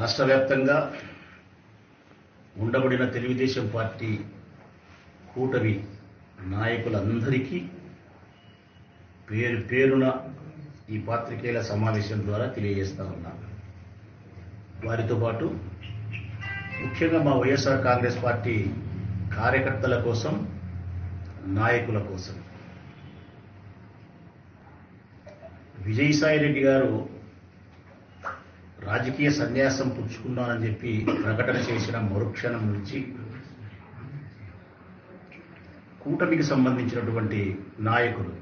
రాష్ట్ర వ్యాప్తంగా ఉండబడిన తెలుగుదేశం పార్టీ కూటమి నాయకులందరికీ పేరు పేరున ఈ పాత్రికేయుల సమావేశం ద్వారా తెలియజేస్తా ఉన్నా. వారితో పాటు ముఖ్యంగా మా వైఎస్ఆర్ కాంగ్రెస్ పార్టీ కార్యకర్తల కోసం నాయకుల కోసం. విజయసాయి రెడ్డి గారు రాజకీయ సన్యాసం పుచ్చుకున్నానని చెప్పి ప్రకటన చేసిన మరుక్షణం నుంచి కూటమికి సంబంధించినటువంటి నాయకులు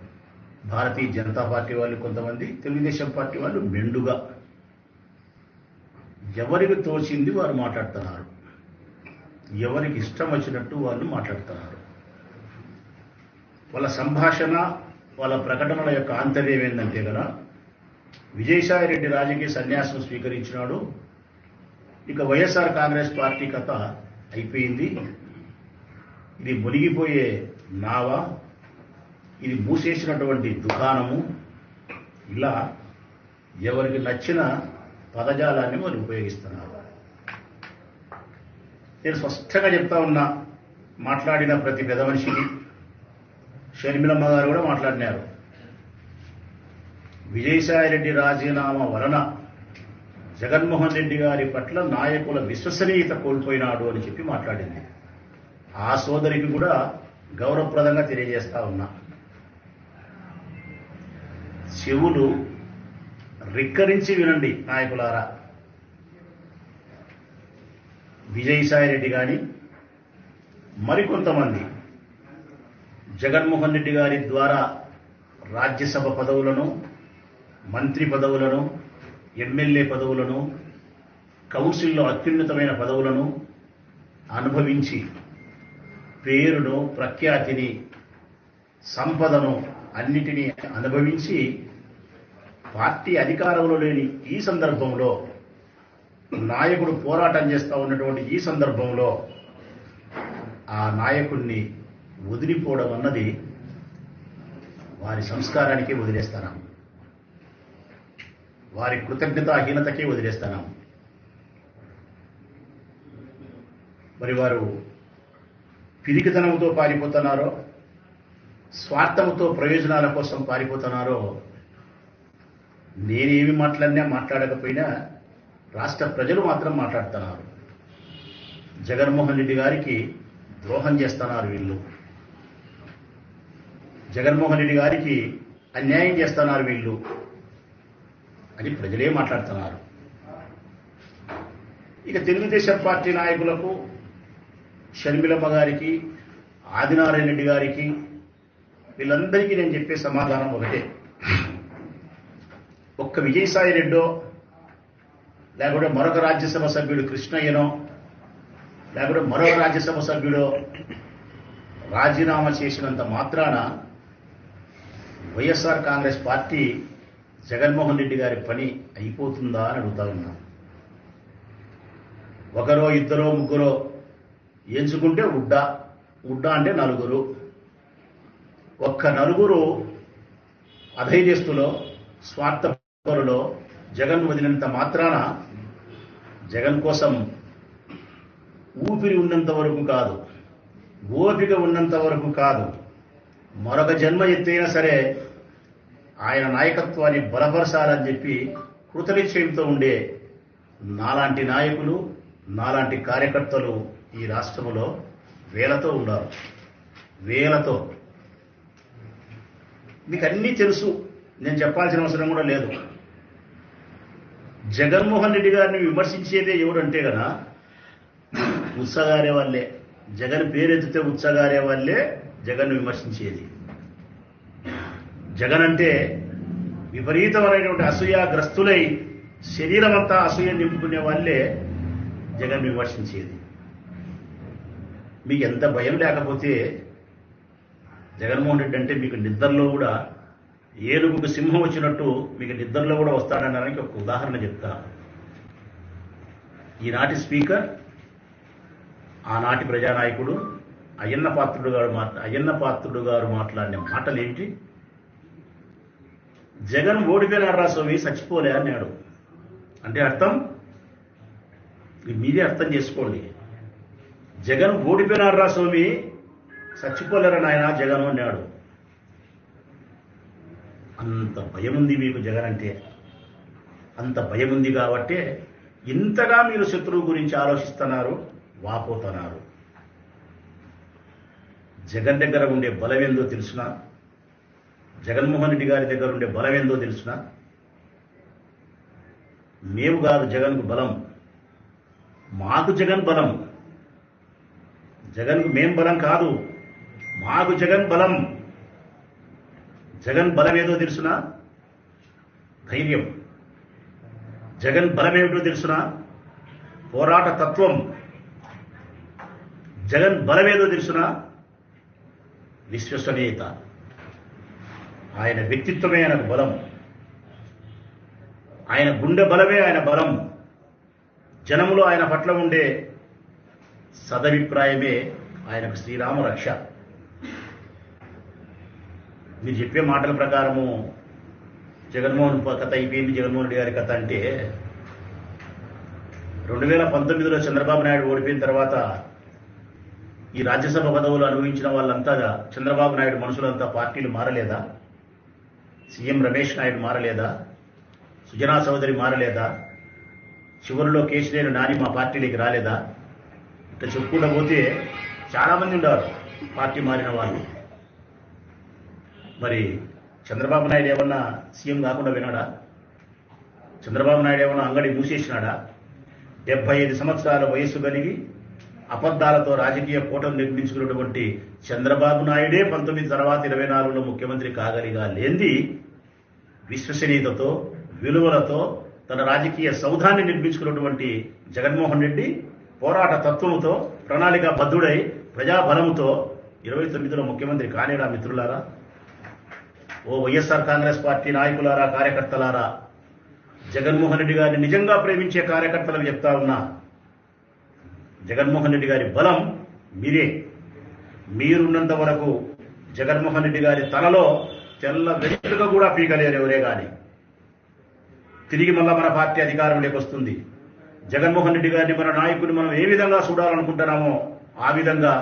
భారతీయ జనతా పార్టీ వాళ్ళు కొంతమంది తెలుగుదేశం పార్టీ వాళ్ళు మెండుగా ఎవరికి తోచింది వారు మాట్లాడుతున్నారు. ఎవరికి ఇష్టం వచ్చినట్టు వాళ్ళు మాట్లాడుతున్నారు. వాళ్ళ సంభాషణ వాళ్ళ ప్రకటనల యొక్క ఆంతర్యం ఏంటంటే కదా విజయసాయి రెడ్డి రాజకీయ సన్యాసం స్వీకరించినాడు. ఇక వైఎస్ఆర్ కాంగ్రెస్ పార్టీ కథ అయిపోయింది. ఇది మునిగిపోయే నావ ఇది మూసేసినటువంటి దుకాణము. ఇలా ఎవరికి నచ్చిన పదజాలాన్ని వారు ఉపయోగిస్తున్నారు. నేను స్పష్టంగా చెప్తా ఉన్నా మాట్లాడిన ప్రతి పెద్ద మనిషికి. షర్మిలమ్మ గారు కూడా మాట్లాడినారు. విజయసాయిరెడ్డి రాజీనామా వలన జగన్మోహన్ రెడ్డి గారి పట్ల నాయకుల విశ్వసనీయత కోల్పోయినాడు అని చెప్పి మాట్లాడింది. ఆ సోదరికి కూడా గౌరవప్రదంగా తెలియజేస్తా ఉన్నా. చెవులు రిక్కరించి వినండి నాయకులారా. విజయసాయి రెడ్డి కానీ మరికొంతమంది జగన్మోహన్ రెడ్డి గారి ద్వారా రాజ్యసభ పదవులను మంత్రి పదవులను ఎమ్మెల్యే పదవులను కౌన్సిల్లో అత్యున్నతమైన పదవులను అనుభవించి పేరును ప్రఖ్యాతిని సంపదను అన్నిటినీ అనుభవించి పార్టీ అధికారంలో లేని ఈ సందర్భంలో నాయకుడు పోరాటం చేస్తా ఉన్నటువంటి ఈ సందర్భంలో ఆ నాయకుడిని వదిలిపోవడం అన్నది వారి సంస్కారానికే వదిలేస్తాను వారి కృతజ్ఞతాహీనతకే వదిలేస్తున్నాము మరి వారు పిరికితనంతో పారిపోతున్నారో స్వార్థంతో ప్రయోజనాల కోసం పారిపోతున్నారో నేనేమి మాట్లాడినా మాట్లాడకపోయినా రాష్ట్ర ప్రజలు మాత్రం మాట్లాడుతున్నారు. జగన్మోహన్ రెడ్డి గారికి ద్రోహం చేస్తున్నారు వీళ్ళు. జగన్మోహన్ రెడ్డి గారికి అన్యాయం చేస్తున్నారు వీళ్ళు. అని ప్రజలే మాట్లాడుతున్నారు. ఇక తెలుగుదేశం పార్టీ నాయకులకు షర్మిలమ్మ గారికి ఆదినారాయణ రెడ్డి గారికి వీళ్ళందరికీ నేను చెప్పే సమాధానం ఒకటే. ఒక్క విజయసాయి రెడ్డో లేకుంటే మరొక రాజ్యసభ సభ్యుడు కృష్ణయ్యనో లేకుంటే మరొక రాజ్యసభ సభ్యుడో రాజీనామా చేసినంత మాత్రాన వైఎస్ఆర్ కాంగ్రెస్ పార్టీ జగన్మోహన్ రెడ్డి గారి పని అయిపోతుందా అని అడుగుతా ఉన్నాను ఒకరో ఇద్దరో ముగ్గురో ఎంచుకుంటే ఉడ్డా. ఉడ్డా అంటే నలుగురు. ఒక్క నలుగురు అధైర్యస్తులో స్వార్థపరులో జగన్ వదిలినంత మాత్రాన జగన్ కోసం ఊపిరి ఉన్నంత వరకు కాదు ఓపిక ఉన్నంత వరకు కాదు మరొక జన్మ ఎత్తైనా సరే ఆయన నాయకత్వాన్ని బలపరచాలని చెప్పి కృతనిశ్చయంతో ఉండే నాలాంటి నాయకులు నాలాంటి కార్యకర్తలు ఈ రాష్ట్రంలో వేలతో ఉన్నారు. వేలతో. మీకు అన్నీ తెలుసు. నేను చెప్పాల్సిన అవసరం కూడా లేదు. జగన్మోహన్ రెడ్డి గారిని విమర్శించేదే ఎవరంటే కదా ఉత్సగారే వాళ్ళే. జగన్ పేరెత్తితే ఉత్సగారే వాళ్ళే జగన్ విమర్శించేది. జగన్ అంటే విపరీతమైనటువంటి అసూయాగ్రస్తులై శరీరం అంతా అసూయ నింపుకునే వాళ్ళే జగన్ విమర్శించేది. మీకు ఎంత భయం లేకపోతే జగన్మోహన్ రెడ్డి అంటే మీకు నిద్రలో కూడా ఏనుగుకు సింహం వచ్చినట్టు మీకు నిద్రలో కూడా వస్తాడనడానికి ఒక ఉదాహరణ చెప్తా. ఈనాటి స్పీకర్ ఆనాటి ప్రజానాయకుడు అయ్యన్న పాత్రుడు గారు మాట్లా అయ్యన్న పాత్రుడు గారు మాట్లాడిన మాటలు ఏంటి జగన్ ఓడిపోయినాడు రా స్వామి చచ్చిపోలే అన్నాడు. అంటే అర్థం? మీరే అర్థం చేసుకోండి. జగన్ ఓడిపోయినాడు రా స్వామి చచ్చిపోలేరా నాయన జగన్ అన్నాడు. అంత భయం ఉంది మీకు జగన్ అంటే. అంత భయం ఉంది కాబట్టి ఇంతగా మీరు శత్రువు గురించి ఆలోచిస్తున్నారు వాపోతున్నారు. జగన్ దగ్గర ఉండే బలం ఏందో తెలుసునా? జగన్మోహన్ రెడ్డి గారి దగ్గర ఉండే బలం ఏందో తెలుసునా? మేము కాదు జగన్కు బలం. మాకు జగన్ బలం. జగన్కు మేం బలం కాదు. మాకు జగన్ బలం. జగన్ బలం ఏదో తెలుసునా? ధైర్యం. జగన్ బలం ఏమిటో తెలుసునా? పోరాట తత్వం. జగన్ బలమేదో ఏదో తెలుసునా? విశ్వసనీయత. ఆయన వ్యక్తిత్వమే ఆయనకు బలం. ఆయన గుండె బలమే ఆయన బలం. జనములో ఆయన పట్ల ఉండే సదభిప్రాయమే ఆయనకు శ్రీరామ రక్ష. మీరు చెప్పే మాటల ప్రకారము జగన్మోహన్ కథ అయిపోయింది జగన్మోహన్ రెడ్డి గారి కథ అంటే రెండు వేల పంతొమ్మిదిలో చంద్రబాబు నాయుడు ఓడిపోయిన తర్వాత ఈ రాజ్యసభ పదవులు అనుభవించిన వాళ్ళంతా చంద్రబాబు నాయుడు మనుషులంతా పార్టీలు మారలేదా? సీఎం రమేష్ నాయుడు మారలేదా? సుజనా చౌదరి మారలేదా? చివరిలో కేశినేని నాని మా పార్టీలోకి రాలేదా? ఇట్లా చెప్పుకుంటూ పోతే చాలామంది ఉన్నారు పార్టీ మారిన వాళ్ళు. మరి చంద్రబాబు నాయుడు ఏమన్నా సీఎం కాకుండా వినాడా చంద్రబాబు నాయుడు ఏమన్నా అంగడి మూసేసినాడా? డెబ్బై ఐదు సంవత్సరాల వయస్సు కలిగి అబద్ధాలతో రాజకీయ కూటమి నిర్మించుకున్నటువంటి చంద్రబాబు నాయుడే పంతొమ్మిది తర్వాత ఇరవై నాలుగులో ముఖ్యమంత్రి కాగలిగా లేంది. విశ్వసనీయతతో విలువలతో తన రాజకీయ సౌధాన్ని నిర్మించుకున్నటువంటి జగన్మోహన్ రెడ్డి పోరాట తత్వంతో ప్రణాళిక బద్ధుడై ప్రజాబలంతో ఇరవై తొమ్మిదిలో ముఖ్యమంత్రి కానేడా మిత్రులారా? ఓ వైఎస్ఆర్ కాంగ్రెస్ పార్టీ నాయకులారా కార్యకర్తలారా జగన్మోహన్ రెడ్డి గారిని నిజంగా ప్రేమించే కార్యకర్తలకు చెప్తా ఉన్నా జగన్మోహన్ రెడ్డి గారి బలం మీరే. మీరున్నంత వరకు జగన్మోహన్ రెడ్డి గారి తలలో తెల్ల వెంట్రుక కూడా పీకలేరు ఎవరే కానీ తిరిగి మళ్ళా మన పార్టీ అధికారంలోకి వస్తుంది. జగన్మోహన్ రెడ్డి గారిని మన నాయకుడిని మనం ఏ విధంగా చూడాలనుకుంటున్నామో ఆ విధంగా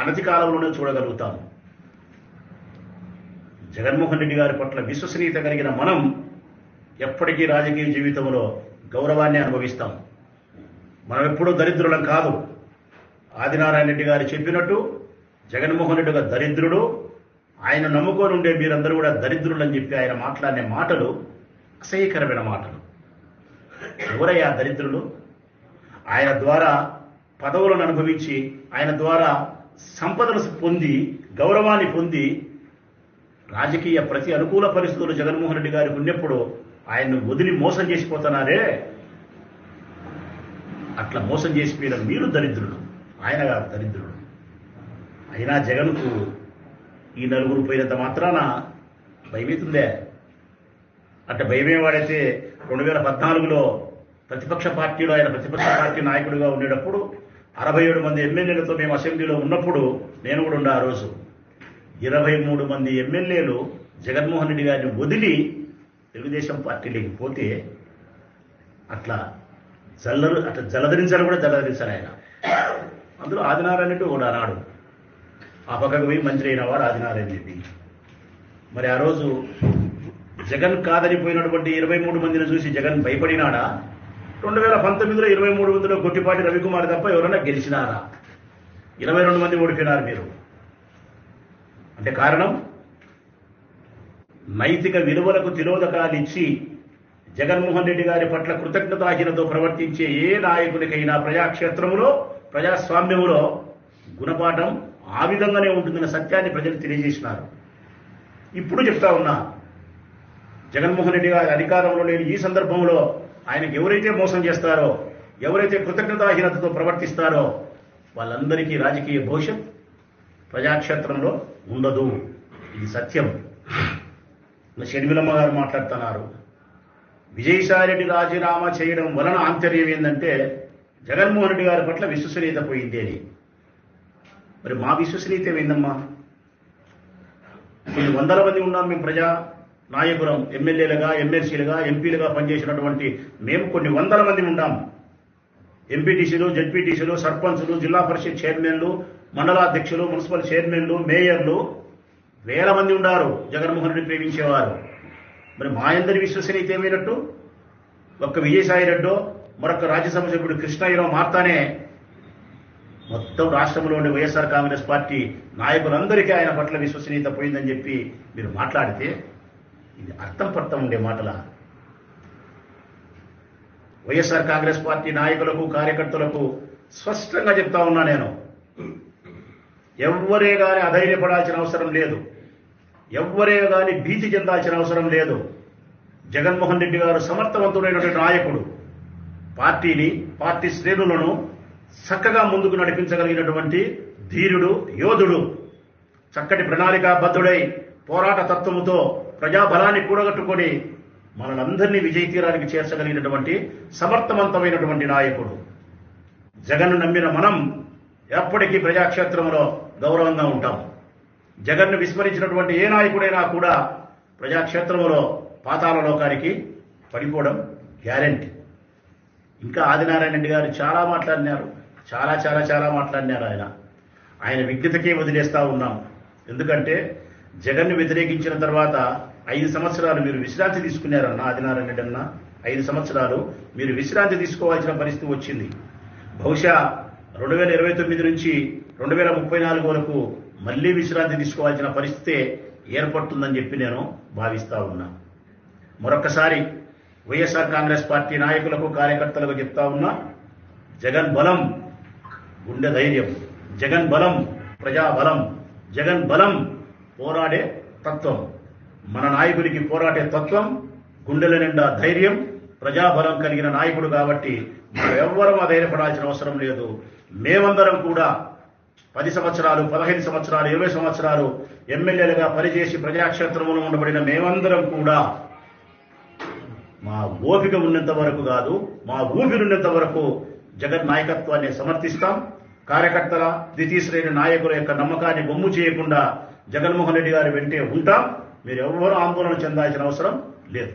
అనతి కాలంలోనే చూడగలుగుతాము జగన్మోహన్ రెడ్డి గారి పట్ల విశ్వసనీయత కలిగిన మనం ఎప్పటికీ రాజకీయ జీవితంలో గౌరవాన్ని అనుభవిస్తాం. మనం ఎప్పుడూ దరిద్రులం కాదు. ఆదినారాయణ రెడ్డి గారు చెప్పినట్టు జగన్మోహన్ రెడ్డి గారు దరిద్రుడు. ఆయన నమ్ముకొని ఉండే మీరందరూ కూడా దరిద్రులు అని చెప్పి ఆయన మాట్లాడిన మాటలు అసహ్యకరమైన మాటలు. ఎవరయ్యా దరిద్రులు? ఆయన ద్వారా పదవులను అనుభవించి ఆయన ద్వారా సంపదలు పొంది గౌరవాన్ని పొంది రాజకీయ ప్రతి అనుకూల పరిస్థితులు జగన్మోహన్ రెడ్డి గారికి ఉన్నప్పుడు ఆయన్ను వదిలి మోసం చేసిపోతున్నారే? అట్లా మోసం చేసిపోయిన మీరు దరిద్రులు. ఆయన కాదు దరిద్రుడు. అయినా జగన్కు ఈ నలుగురు పోయినంత మాత్రాన భయమవుతుందే అంటే భయమే వాడైతే రెండు వేల పద్నాలుగులో ప్రతిపక్ష పార్టీలో ఆయన ప్రతిపక్ష పార్టీ నాయకుడిగా ఉండేటప్పుడు అరవై ఏడు మంది ఎమ్మెల్యేలతో మేము అసెంబ్లీలో ఉన్నప్పుడు నేను కూడా ఉండే ఆ రోజు ఇరవై మూడు మంది ఎమ్మెల్యేలు జగన్మోహన్ రెడ్డి గారిని వదిలి తెలుగుదేశం పార్టీలోకి పోతే అట్లా జల్లరు అట్లా జలధరించారు కూడా జలధరించారు ఆయన. అందులో ఆదినారాయణ రెడ్డి కూడా నాడు ఆ పక్కకు పోయి మంత్రి అయిన వాడు ఆదినారాయణ రెడ్డి మరి ఆ రోజు జగన్ కాదని పోయినటువంటి ఇరవై మూడు మందిని చూసి జగన్ భయపడినాడా? రెండు వేల పంతొమ్మిదిలో ఇరవై మూడు మందిలో గొట్టిపాటి రవికుమార్ తప్ప ఎవరైనా గెలిచినారా? ఇరవై రెండు మంది ఓడిపోయినారు మీరు. అంటే కారణం? నైతిక విలువలకు తిరోధకాలు ఇచ్చి జగన్మోహన్ రెడ్డి గారి పట్ల కృతజ్ఞతాహీనతో ప్రవర్తించే ఏ నాయకునికైనా ప్రజాక్షేత్రములో ప్రజాస్వామ్యములో గుణపాఠం ఆ విధంగానే ఉంటుందన్న సత్యాన్ని ప్రజలు తెలియజేసినారు. ఇప్పుడు చెప్తా ఉన్నా జగన్మోహన్ రెడ్డి గారి అధికారంలో లేని ఈ సందర్భంలో ఆయనకు ఎవరైతే మోసం చేస్తారో ఎవరైతే కృతజ్ఞతాహీనతతో ప్రవర్తిస్తారో వాళ్ళందరికీ రాజకీయ భవిష్యత్ ప్రజాక్షేత్రంలో ఉండదు. ఇది సత్యం. షర్మిలమ్మ గారు మాట్లాడుతున్నారు. విజయసాయిరెడ్డి రాజీనామా చేయడం వలన ఆంతర్యం ఏంటంటే జగన్మోహన్ రెడ్డి గారి పట్ల విశ్వసనీయత పోయింది అని మరి మా విశ్వసనీయత ఏమైందమ్మా? కొన్ని వందల మంది ఉన్నాం మేము ప్రజా నాయకులం ఎమ్మెల్యేలుగా ఎమ్మెల్సీలుగా ఎంపీలుగా పనిచేసినటువంటి మేము కొన్ని వందల మంది ఉన్నాం ఎంపీటీసీలు జెడ్పీటీసీలు సర్పంచులు జిల్లా పరిషత్ చైర్మన్లు మండలాధ్యక్షులు మున్సిపల్ చైర్మన్లు మేయర్లు వేల మంది ఉన్నారు జగన్మోహన్ రెడ్డి ప్రేమించేవారు. మరి మా అందరి విశ్వసనీయత ఏమైనట్టు? ఒక్క విజయసాయి రెడ్డో మరొక రాజ్యసభ సభ్యుడు కృష్ణయ్యలో మార్తానే మొత్తం రాష్ట్రంలోని వైఎస్ఆర్ కాంగ్రెస్ పార్టీ నాయకులందరికీ ఆయన పట్ల విశ్వసనీయత పోయిందని చెప్పి మీరు మాట్లాడితే ఇది అర్థం పర్థం ఉండే మాటల. వైఎస్ఆర్ కాంగ్రెస్ పార్టీ నాయకులకు కార్యకర్తలకు స్పష్టంగా చెప్తా ఉన్నా నేను. ఎవరే కానీ అధైర్యపడాల్సిన అవసరం లేదు. ఎవ్వరే కానీ భీతి చెందాల్సిన అవసరం లేదు. జగన్మోహన్ రెడ్డి గారు సమర్థవంతుడైనటువంటి నాయకుడు. పార్టీని పార్టీ శ్రేణులను చక్కగా ముందుకు నడిపించగలిగినటువంటి ధీరుడు యోధుడు. చక్కటి ప్రణాళికాబద్ధుడై పోరాట తత్వముతో ప్రజాబలాన్ని కూడగట్టుకొని మనలందరినీ విజయ తీరానికి చేర్చగలిగినటువంటి సమర్థవంతమైనటువంటి నాయకుడు. జగన్ను నమ్మిన మనం ఎప్పటికీ ప్రజాక్షేత్రంలో గౌరవంగా ఉంటాం. జగన్ను విస్మరించినటువంటి ఏ నాయకుడైనా కూడా ప్రజాక్షేత్రంలో పాతాల లోకానికి పడిపోవడం గ్యారెంటీ. ఇంకా ఆదినారాయణ రెడ్డి గారు చాలా మాట్లాడినారు. చాలా చాలా చాలా మాట్లాడినారు ఆయన. ఆయన విజ్ఞతకే వదిలేస్తూ ఉన్నాం. ఎందుకంటే జగన్ను వ్యతిరేకించిన తర్వాత ఐదు సంవత్సరాలు మీరు విశ్రాంతి తీసుకున్నారన్న ఆదినారాయణ రెడ్డి అన్న. ఐదు సంవత్సరాలు మీరు విశ్రాంతి తీసుకోవాల్సిన పరిస్థితి వచ్చింది. బహుశా రెండు వేల ఇరవై తొమ్మిది నుంచి రెండు వేల ముప్పై నాలుగు వరకు మళ్ళీ విశ్రాంతి తీసుకోవాల్సిన పరిస్థితే ఏర్పడుతుందని చెప్పి నేను భావిస్తా ఉన్నా. మరొకసారి వైఎస్ఆర్ కాంగ్రెస్ పార్టీ నాయకులకు కార్యకర్తలకు చెప్తా ఉన్నా జగన్ బలం గుండె ధైర్యం జగన్ బలం ప్రజా బలం జగన్ బలం పోరాడే తత్వం మన నాయకుడికి పోరాడే తత్వం గుండెల నిండా ధైర్యం ప్రజాబలం కలిగిన నాయకుడు కాబట్టి మనం ఎవ్వరం అధైర్యపడాల్సిన అవసరం లేదు. మేమందరం కూడా పది సంవత్సరాలు పదహైదు సంవత్సరాలు ఇరవై సంవత్సరాలు ఎమ్మెల్యేలుగా పనిచేసి ప్రజాక్షేత్రంలో ఉండబడిన మేమందరం కూడా మా ఓపిక ఉన్నంత వరకు కాదు మా ఊపిరిన్నంత వరకు జగన్ నాయకత్వాన్ని సమర్థిస్తాం. కార్యకర్తల ద్వితీయ శ్రేణి నాయకుల యొక్క నమ్మకాన్ని బొమ్ము చేయకుండా జగన్మోహన్ రెడ్డి గారు వెంటే ఉంటాం. మీరు ఎవ్వరూ ఆందోళన చెందాల్సిన అవసరం లేదు.